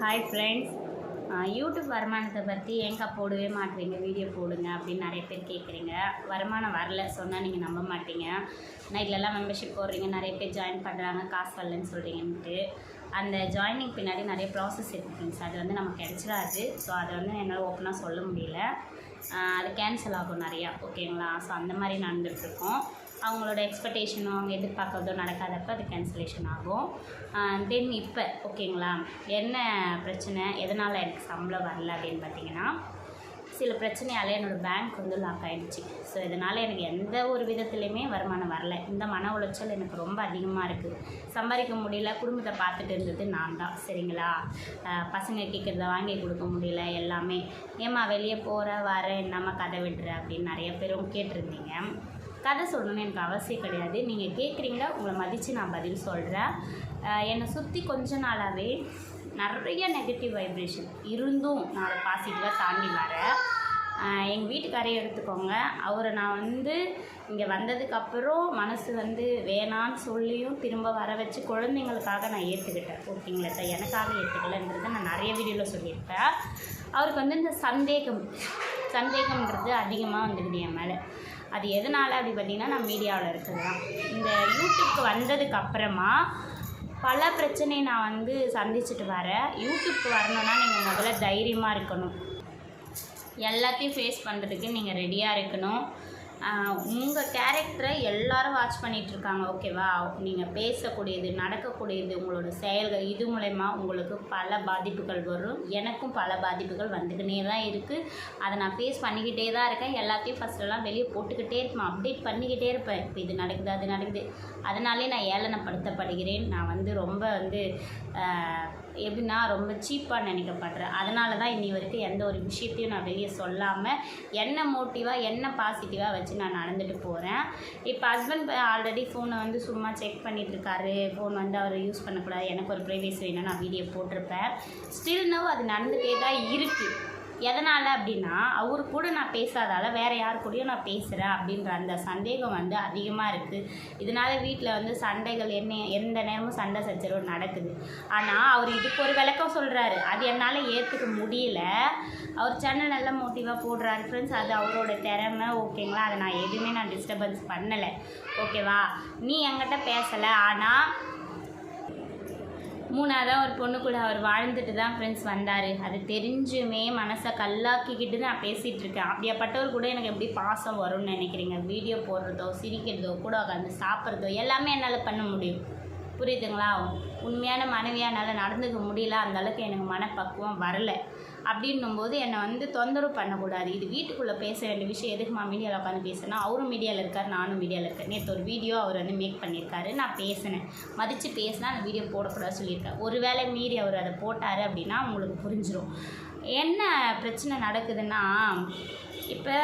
Hi friends YouTube வருமானத்தை பற்றி ஏங்கா போடவே மாட்டீங்க? வீடியோ போடுங்க அப்படின்னு நிறைய பேர் கேட்குறீங்க வருமானம் வரல சொன்னால் நீங்கள் நம்ப மாட்டீங்க. நான் நைட்லலாம் மெம்பர்ஷிப் போடுறீங்க நிறைய பேர் ஜாயின் பண்ணுறாங்க காசு வரலன்னு சொல்கிறீங்கன்ட்டு அந்த ஜாயினிங் பின்னாடி நிறைய ப்ராசஸ் இருக்குது ஃப்ரெண்ட்ஸ் அது வந்து நமக்கு கிடச்சிடாது ஸோ அதை வந்து என்னால் ஓப்பனாக சொல்ல முடியல. அது கேன்சல் ஆகும் நிறையா. ஓகேங்களா ஸோ அந்த மாதிரி நடந்துகிட்ருக்கோம் அவங்களோட எக்ஸ்பெக்டேஷனோ அவங்க எதிர்பார்க்கறதோ நடக்காதப்ப அது கேன்சலேஷன் ஆகும். தென் இப்போ ஓகேங்களா? என்ன பிரச்சனை? எதனால் எனக்கு சம்பளம் வரல அப்படின்னு பார்த்தீங்கன்னா சில பிரச்சனையால் என்னோடய பேங்க் வந்து லாக் ஆகிடுச்சு ஸோ இதனால் எனக்கு எந்த ஒரு விதத்துலையுமே வருமானம் வரல. இந்த மன உளைச்சல் எனக்கு ரொம்ப அதிகமாக இருக்குது சம்பாதிக்க முடியல குடும்பத்தை பார்த்துட்டு இருந்தது நான் தான் சரிங்களா? பசங்க கேட்குறத வாங்கி கொடுக்க முடியல எல்லாமே. ஏம்மா வெளியே போகிற வர என்னம்மா கதை விடுற அப்படின்னு நிறைய பேரும் கேட்டிருந்தீங்க. கதை சொல்லணும்னு எனக்கு அவசியம் கிடையாது. நீங்கள் கேட்குறீங்க உங்களை மதித்து நான் பதில் சொல்கிறேன் என்னை சுற்றி கொஞ்ச நாளாகவே நிறைய நெகட்டிவ் வைப்ரேஷன் இருந்தும் நான் அதை பாசிட்டிவாக தாண்டி வரேன். எங்கள் வீட்டுக்காரையும் எடுத்துக்கோங்க. அவரை நான் வந்து இங்கே வந்ததுக்கப்புறம் மனசு வந்து வேணான்னு சொல்லியும் திரும்ப வர வச்சு குழந்தைங்களுக்காக நான் ஏற்றுக்கிட்டேன் ஓகேங்களா? சார் எனக்காக ஏற்றுக்கலன்றதை நான் நிறைய வீடியோவில் சொல்லியிருப்பேன். அவருக்கு வந்து இந்த சந்தேகம் சந்தேகம்ன்றது அதிகமாக வந்துடுது என் மேலே. அது எதனால் அப்படி பார்த்தீங்கன்னா நான் மீடியாவில் இருக்கிறது தான். இந்த யூடியூப்க்கு வந்ததுக்கு அப்புறமா பல பிரச்சனையை நான் வந்து சந்திச்சுட்டு வரேன். யூடியூப்க்கு வரணும்னா நீங்கள் முதல்ல தைரியமாக இருக்கணும். எல்லாத்தையும் ஃபேஸ் பண்ணுறதுக்கு நீங்கள் ரெடியாக இருக்கணும். உங்கள் கேரக்டரை எல்லாரும் வாட்ச் பண்ணிகிட்ருக்காங்க இருக்காங்க ஓகேவா நீங்கள் பேசக்கூடியது நடக்கக்கூடியது உங்களோட செயல்கள் இது மூலயமா உங்களுக்கு பல பாதிப்புகள் வரும். எனக்கும் பல பாதிப்புகள் வந்துக்கினே தான் இருக்குது அதை நான் ஃபேஸ் பண்ணிக்கிட்டே தான் இருக்கேன். எல்லாத்தையும் ஃபஸ்ட்டெல்லாம் வெளியே போட்டுக்கிட்டே இருப்பேன். அப்டேட் பண்ணிக்கிட்டே இருப்பேன். இப்போ இது நடக்குது அது நடக்குது. அதனாலே நான் ஏளனப்படுத்தப்படுகிறேன். நான் வந்து ரொம்ப வந்து எப்படின்னா ரொம்ப சீப்பாக நினைக்கப்படுறேன் அதனால தான் இன்னி வரைக்கும் எந்த ஒரு விஷயத்தையும் நான் வெளியே சொல்லாமல் என்ன மோட்டிவாக என்ன பாசிட்டிவாக வச்சு நான் நடந்துட்டு போகிறேன் இப்போ ஹஸ்பண்ட் ஆல்ரெடி ஃபோனை வந்து சும்மா செக் பண்ணிகிட்ருக்காரு ஃபோன் வந்து அவர் யூஸ் பண்ணக்கூடாது. எனக்கு ஒரு ப்ரைவேசி வேணும் நான் வீடியோ போட்டிருப்பேன். ஸ்டில் நோ அது நடந்துகிட்டே தான் இருக்குது எதனால் அப்படின்னா அவர் கூட நான் பேசாதால் வேறு யார் கூடயும் நான் பேசுகிறேன் அப்படின்ற அந்த சந்தேகம் வந்து அதிகமாக இருக்குது இதனால வீட்டில் வந்து சண்டைகள் என்ன எந்த நேரமும் சண்டை சச்சரவு நடக்குது. ஆனால் அவர் இதுக்கு ஒரு விளக்கம் சொல்கிறாரு அது என்னால் ஏற்றுக்க முடியல. அவர் சேனல் நல்ல மோட்டிவாக போடுறாரு. ஃப்ரெண்ட்ஸ் அது அவரோட திறமை. ஓகேங்களா? அதை நான் எதுவுமே நான் டிஸ்டர்பன்ஸ் பண்ணலை. ஓகேவா? நீ என்கிட்ட பேசலை. ஆனால் மூணாவதாக ஒரு பொண்ணு கூட அவர் வாழ்ந்துட்டு தான் ஃப்ரெண்ட்ஸ் வந்தார். அது தெரிஞ்சுமே மனசை கல்லாக்கிக்கிட்டு நான் பேசிகிட்டு இருக்கேன் அப்படியாப்பட்டவர் கூட எனக்கு எப்படி பாசம் வரும்னு நினைக்கிறீங்க? வீடியோ போடுறதோ சிரிக்கிறதோ கூட உட்காந்து சாப்பிட்றதோ எல்லாமே என்னால் பண்ண முடியும். புரியுதுங்களா? உண்மையான மனைவியாக என்னால் நடந்துக்க முடியல அந்தளவுக்கு எனக்கு மனப்பக்குவம் வரலை. அப்படின்னும் போது என்னை வந்து தொந்தரவு பண்ணக்கூடாது. இது வீட்டுக்குள்ளே பேச வேண்டிய விஷயம். எதுக்குமா மீடியாவில் உட்காந்து பேசுனா அவரும் மீடியாவில் இருக்கார் நானும் மீடியாவில் இருக்கேன். நேற்று ஒரு வீடியோ அவர் வந்து மேக் பண்ணியிருக்காரு. நான் பேசினேன். மதித்து பேசினா அந்த வீடியோ போடக்கூடாது ஒரு ஒருவேளை மீறி அவர் அதை போட்டார் அப்படின்னா உங்களுக்கு புரிஞ்சிடும் என்ன பிரச்சனை நடக்குதுன்னா இப்போ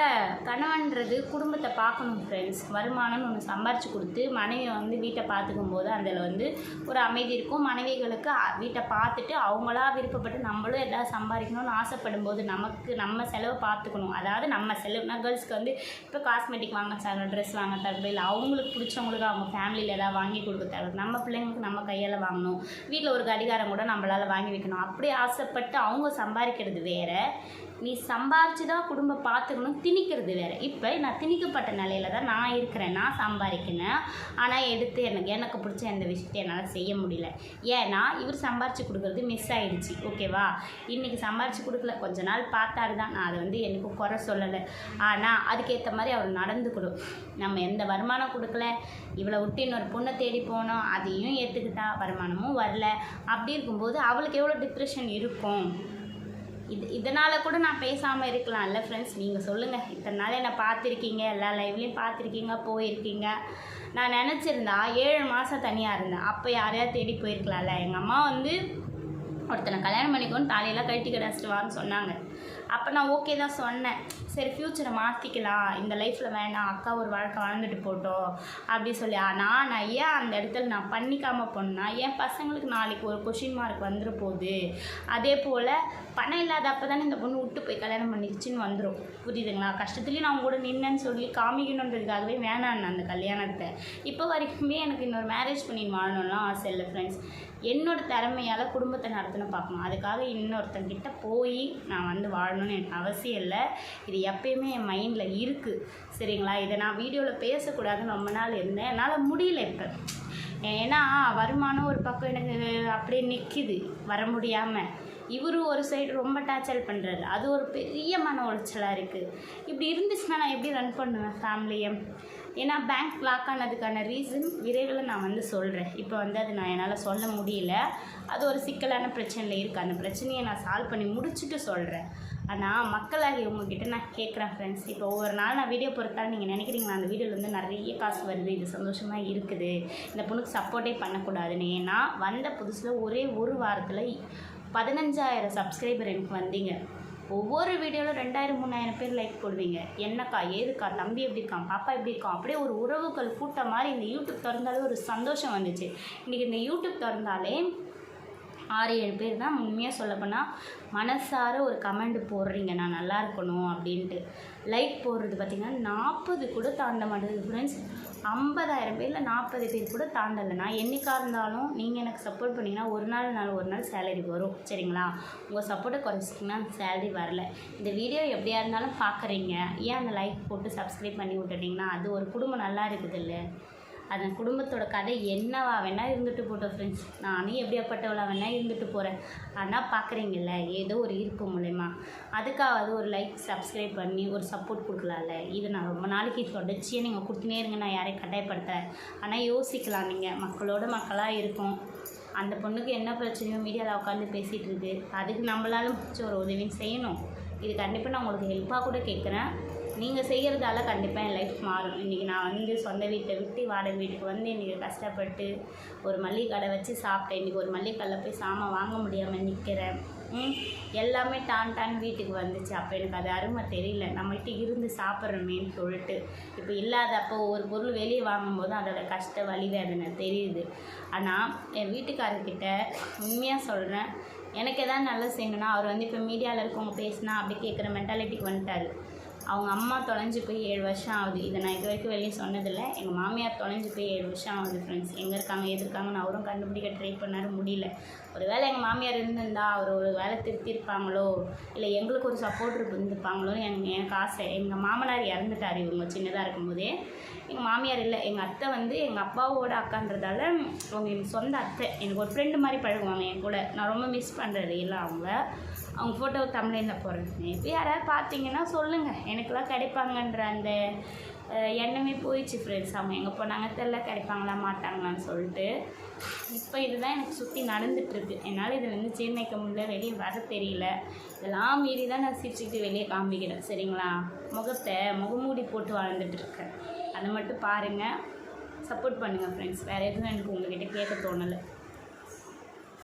கணவன்றது குடும்பத்தை பார்க்கணும் ஃப்ரெண்ட்ஸ் வருமானம்னு ஒன்று சம்பாரித்து கொடுத்து மனைவி வந்து வீட்டை பார்த்துக்கும் போது அதில் வந்து ஒரு அமைதி இருக்கும். மனைவிகளுக்கு வீட்டை பார்த்துட்டு அவங்களா விருப்பப்பட்டு நம்மளும் எதாவது சம்பாதிக்கணும்னு ஆசைப்படும் போது நமக்கு நம்ம செலவை பார்த்துக்கணும். அதாவது நம்ம செலவுனா கேர்ள்ஸ்க்கு வந்து இப்போ காஸ்மெட்டிக் வாங்க தரணும் ட்ரெஸ் வாங்க தரணும். இல்லை அவங்களுக்கு பிடிச்சவங்களுக்கு அவங்க ஃபேமிலியில் எதாவது வாங்கி கொடுக்க தரணும். நம்ம பிள்ளைங்களுக்கு நம்ம கையால் வாங்கணும். வீட்டில் ஒரு கடிகாரம் கூட நம்மளால் வாங்கி வைக்கணும். அப்படி ஆசைப்பட்டு அவங்க சம்பாதிக்கிறது வேறு. நீ சம்பாரித்து தான் குடும்பம் பார்த்துக்கணும் திணிக்கிறது வேறு. இப்போ நான் திணிக்கப்பட்ட நிலையில தான் நான் இருக்கிறேன் நான் சம்பாதிக்கிறேன். ஆனால் எடுத்து எனக்கு எனக்கு பிடிச்ச எந்த விஷயத்தையும் என்னால் செய்ய முடியல. ஏன்னா இவர் சம்பாரித்து கொடுக்குறது மிஸ் ஆகிடுச்சி ஓகேவா இன்றைக்கி சம்பாரித்து கொடுக்கல கொஞ்ச நாள் பார்த்தாரு தான். நான் அதை வந்து எனக்கு குறை சொல்லலை. ஆனால் அதுக்கேற்ற மாதிரி அவர் நடந்துக்கணும். நம்ம எந்த வருமானம் கொடுக்கல இவளை விட்டு இன்னொரு பொண்ணை தேடி போனோம் அதையும் ஏற்றுக்கிட்டா வருமானமும் வரல. அப்படி இருக்கும்போது அவளுக்கு எவ்வளோ டிப்ரெஷன் இருக்கும்? இது இதனால் கூட நான் பேசாமல் இருக்கலாம்ல ஃப்ரெண்ட்ஸ் நீங்கள் சொல்லுங்கள் இத்தனை நாள் என்னை பார்த்துருக்கீங்க. எல்லா லைவ்லேயும் பார்த்துருக்கீங்க போயிருக்கீங்க. நான் நினச்சிருந்தா ஏழு மாதம் தனியாக இருந்தேன். அப்போ யாரையாவது தேடி போயிருக்கலாம்ல? எங்கள் அம்மா வந்து ஒருத்தனை கல்யாணம் பண்ணிக்கோன்னு தாலியெல்லாம் கழட்டி கிடச்சிட்டு வான்னு சொன்னாங்க. அப்போ நான் ஓகே தான் சொன்னேன். சரி ஃப்யூச்சரை மாற்றிக்கலாம் இந்த லைஃப்பில் வேணாம். அக்கா ஒரு வாழ்க்கை வாழ்ந்துட்டு போட்டோம். அப்படி சொல்லி ஆனால் நான் ஏன் அந்த இடத்துல நான் பண்ணிக்காமல் போனேன்னா என் பசங்களுக்கு நாளைக்கு ஒரு கொஷின் மார்க் வந்துட போகுது அதே போல் பணம் இல்லாதப்போ தானே இந்த பொண்ணு விட்டு போய் கல்யாணம் பண்ணிடுச்சின்னு வந்துடும் புரியுதுங்களா? கஷ்டத்துலேயும் நான் கூட நின்னேன்னு சொல்லி காமிக்கணுன்றதுக்காகவே வேணாம் அந்த கல்யாணத்தை. இப்போ வரைக்குமே எனக்கு இன்னொரு மேரேஜ் பண்ணி வாழணும்லாம் ஆசை இல்லை ஃப்ரெண்ட்ஸ் என்னோடய திறமையால் குடும்பத்தை நடத்தணும் பார்க்கணும். அதுக்காக இன்னொருத்தங்கிட்ட போய் நான் வந்து வாழணும். எனக்கு அவசியம் இல்லை. இது எப்பயுமே என் மைண்டில் இருக்குது சரிங்களா? இதை நான் வீடியோவில் பேசக்கூடாதுன்னு ரொம்ப நாள் இருந்தேன். என்னால் முடியல இப்போ. ஏன்னா வருமானம் ஒரு பக்கம் எனக்கு அப்படியே நிற்கிது வர முடியாமல் இவரும் ஒரு சைடு ரொம்ப டார்ச்சர் பண்ணுறாரு அது ஒரு பெரிய மன உளைச்சலாக இருக்குது இப்படி இருந்துச்சுன்னா நான் எப்படி ரன் பண்ணுவேன் ஃபேமிலியை ஏன்னா பேங்க் லாக் ஆனதுக்கான ரீசன் விரைவில் நான் வந்து சொல்கிறேன் இப்போ வந்து அது நான் என்னால் சொல்ல முடியல. அது ஒரு சிக்கலான பிரச்சனையில் இருக்குது அந்த பிரச்சனையை நான் சால்வ் பண்ணி முடிச்சுட்டு சொல்கிறேன் ஆனால் மக்களாகி உங்ககிட்ட நான் கேட்குறேன் ஃப்ரெண்ட்ஸ் இப்போ ஒவ்வொரு நாள் நான் வீடியோ பொறுத்தாலும் நீங்கள் நினைக்கிறீங்களா அந்த வீடியோவில் வந்து நிறைய காசு வருது இது சந்தோஷமாக இருக்குது. இந்த பொண்ணுக்கு சப்போர்ட்டே பண்ணக்கூடாதுன்னு. ஏன்னா வந்த புதுசில் ஒரே ஒரு வாரத்தில் பதினஞ்சாயிரம் சப்ஸ்கிரைபர் எனக்கு வந்தீங்க. ஒவ்வொரு வீடியோவில் ரெண்டாயிரம் மூணாயிரம் பேர் லைக் போடுவீங்க. என்னக்கா ஏதுக்கா தம்பி எப்படி இருக்கான் பாப்பா எப்படி இருக்கான்? அப்படியே ஒரு உறவுகள் கூட்டம் மாதிரி இந்த யூடியூப் திறந்தாலே ஒரு சந்தோஷம் வந்துச்சு. இன்றைக்கி இந்த யூடியூப் திறந்தாலே ஆறு ஏழு பேர் தான் உண்மையாக சொல்லப்போனால் மனசார ஒரு கமெண்ட் போடுறீங்க நான் நல்லா இருக்கணும் அப்படின்ட்டு. லைக் போடுறது பார்த்திங்கன்னா நாற்பது கூட தாண்ட மாட்டேங்குது ஃப்ரெண்ட்ஸ் ஐம்பதாயிரம் பேரில் நாற்பது பேர் கூட தாண்டலை. நான் என்னைக்காக இருந்தாலும் நீங்கள் எனக்கு சப்போர்ட் பண்ணிங்கன்னா ஒரு நாள் நாள் ஒரு நாள் சேலரி வரும். சரிங்களா? உங்கள் சப்போர்ட்டை குறைச்சிட்டிங்கன்னா சேலரி வரல. இந்த வீடியோ எப்படியா இருந்தாலும் பார்க்குறீங்க ஏன் அந்த லைக் போட்டு சப்ஸ்கிரைப் பண்ணி விட்டுட்டிங்கன்னா அது ஒரு குடும்பம் நல்லா இருக்குது இல்லை அந்த குடும்பத்தோட கதை என்னவா வேணால் இருந்துட்டு போட்டோம் ஃப்ரெண்ட்ஸ் நானும் எப்படியாப்பட்டவளா வேணால் இருந்துட்டு போகிறேன் ஆனால் பார்க்குறீங்கல்ல ஏதோ ஒரு ஈர்ப்பு மூலயமா. அதுக்காவது ஒரு லைக் சப்ஸ்கிரைப் பண்ணி ஒரு சப்போர்ட் கொடுக்கலாம்ல. இது நான் ரொம்ப நாளைக்கு தொடர்ச்சியாக நீங்கள் கொடுத்துனே இருங்க நான் யாரையும் கட்டாயப்படுத்துறேன் ஆனால் யோசிக்கலாம் நீங்கள் மக்களோட மக்களாக இருக்கும். அந்த பொண்ணுக்கு என்ன பிரச்சனையோ மீடியாவில் உட்காந்து பேசிகிட்டு இருக்கு. அதுக்கு நம்மளால முடிச்ச ஒரு உதவியும் செய்யணும். இது கண்டிப்பாக நான் உங்களுக்கு ஹெல்ப்பாக கூட கேட்குறேன் நீங்கள் செய்கிறதால கண்டிப்பாக என் லைஃப் மாறும். இன்றைக்கி நான் வந்து சொந்த வீட்டை விட்டு வாடகை வீட்டுக்கு வந்து இன்றைக்கி கஷ்டப்பட்டு ஒரு மல்லிகை கடை வச்சு சாப்பிட்டேன். இன்றைக்கி ஒரு மல்லிகை கடையில் போய் சாமான் வாங்க முடியாமல் நிற்கிறேன் எல்லாமே டான் டான் வீட்டுக்கு வந்துச்சு. அப்போ எனக்கு அது அருமை தெரியல. நம்மகிட்ட இருந்து சாப்பிட்றோமேன்னு சொல்லிட்டு. இப்போ இல்லாதப்போ ஒரு பொருள் வெளியே வாங்கும்போது அதோட கஷ்ட வலி வேதனை தெரியுது. ஆனால் என் வீட்டுக்காரர்கிட்ட உண்மையாக சொல்கிறேன் எனக்கு எதாவது நல்லா செய்யணும்னா அவர் வந்து இப்போ மீடியாவில் இருக்கவங்க பேசினா அப்படி கேட்குற மென்டாலிட்டிக்கு வந்துட்டார். அவங்க அம்மா தொலைஞ்சு போய் ஏழு வருஷம் ஆகுது. இதை நான் இது வரைக்கும் வெளியே சொன்னதில்லை. எங்கள் மாமியார் தொலைஞ்சு போய் ஏழு வருஷம் ஆகுது ஃப்ரெண்ட்ஸ் எங்கே இருக்காங்க எது இருக்காங்கன்னு அவரும் கண்டுபிடிக்க ட்ரை பண்ணாரு முடியல. ஒரு வேளை எங்கள் மாமியார் இருந்திருந்தா அவர் ஒரு வேலை திருத்திருப்பாங்களோ இல்லை எங்களுக்கு ஒரு சப்போர்ட் இருந்திருப்பாங்களோன்னு எனக்கு எனக்கு ஆசை. எங்கள் மாமனார் இறந்துட்டார் இவங்க சின்னதாக இருக்கும்போதே. எங்கள் மாமியார் இல்லை. எங்கள் அத்தை வந்து எங்கள் அப்பாவோட அக்கான்றதால அவங்க எனக்கு சொந்த அத்தை. எனக்கு ஒரு ஃப்ரெண்டு மாதிரி பழகுவாங்க என் கூட. நான் ரொம்ப மிஸ் பண்ணுறது இல்லை அவங்க அவங்க ஃபோட்டோ தமிழில் போடுறேன் இப்போ யாராவது பார்த்தீங்கன்னா சொல்லுங்கள் எனக்கெல்லாம் கிடைப்பாங்கன்ற அந்த எண்ணமே போயிடுச்சு ஃப்ரெண்ட்ஸ் அவங்க எங்கே போனாங்க தெரில கிடைப்பாங்களா மாட்டாங்களான்னு சொல்லிட்டு. இப்போ இதுதான் எனக்கு சுற்றி நடந்துகிட்ருக்கு என்னால் இதில் வந்து ஜீர்ணிக்க முடியல வெளியே வர தெரியல. இதெல்லாம் மீறி தான் நான் சிரிச்சுக்கிட்டு வெளியே காமிக்கிறேன். சரிங்களா? முகத்தை முகமூடி போட்டு வாழ்ந்துட்டுருக்கேன். அதை மட்டும் பாருங்கள் சப்போர்ட் பண்ணுங்கள் ஃப்ரெண்ட்ஸ் வேறு எதுவும் எனக்கு உங்கள்கிட்ட கேட்க தோணலை.